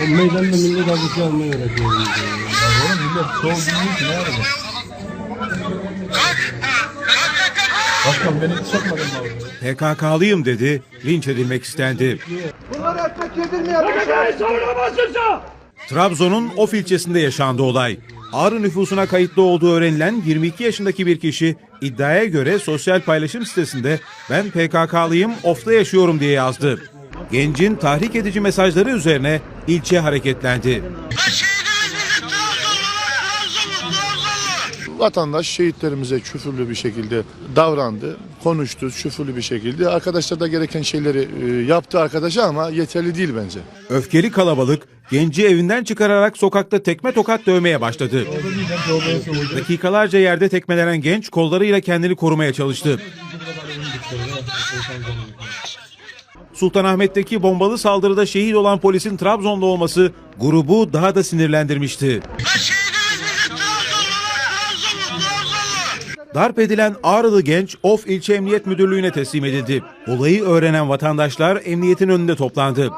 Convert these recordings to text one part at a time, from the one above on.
O meydanda millet abisi almayı öğretiyorum. Oğlum millet çoğu bilmiyor ki ne yapacak? Başkan beni hiç sokmadın mı abi? PKK'lıyım dedi, linç edilmek istendi. Bunlara ekmek yedirmeyen Trabzon'un Of ilçesinde yaşandı olay. Ağrı nüfusuna kayıtlı olduğu öğrenilen 22 yaşındaki bir kişi iddiaya göre sosyal paylaşım sitesinde ben PKK'lıyım, Of'ta yaşıyorum diye yazdı. Gencin tahrik edici mesajları üzerine ilçe hareketlendi. Vatandaş şehitlerimize küfürlü bir şekilde davrandı, konuştu, küfürlü bir şekilde. Arkadaşlar da gereken şeyleri e, yaptı arkadaşa ama yeterli değil bence. Öfkeli kalabalık genci evinden çıkararak sokakta tekme tokat dövmeye başladı. Dakikalarca yerde tekmelenen genç kollarıyla kendini korumaya çalıştı. Sultanahmet'teki bombalı saldırıda şehit olan polisin Trabzon'da olması grubu daha da sinirlendirmişti. Darp edilen Ağrılı genç Of İlçe Emniyet Müdürlüğü'ne teslim edildi. Olayı öğrenen vatandaşlar emniyetin önünde toplandı.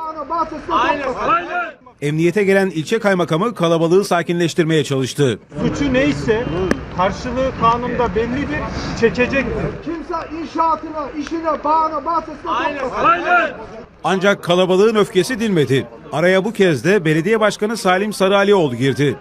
Emniyete gelen ilçe kaymakamı kalabalığı sakinleştirmeye çalıştı. suçu neyse karşılığı kanunda bellidir, çekecektir. Kimse inşaatına, işine, bağına bahsetsin. Ancak kalabalığın öfkesi dinmedi. Araya bu kez de belediye başkanı Salim Sarıalioğlu girdi.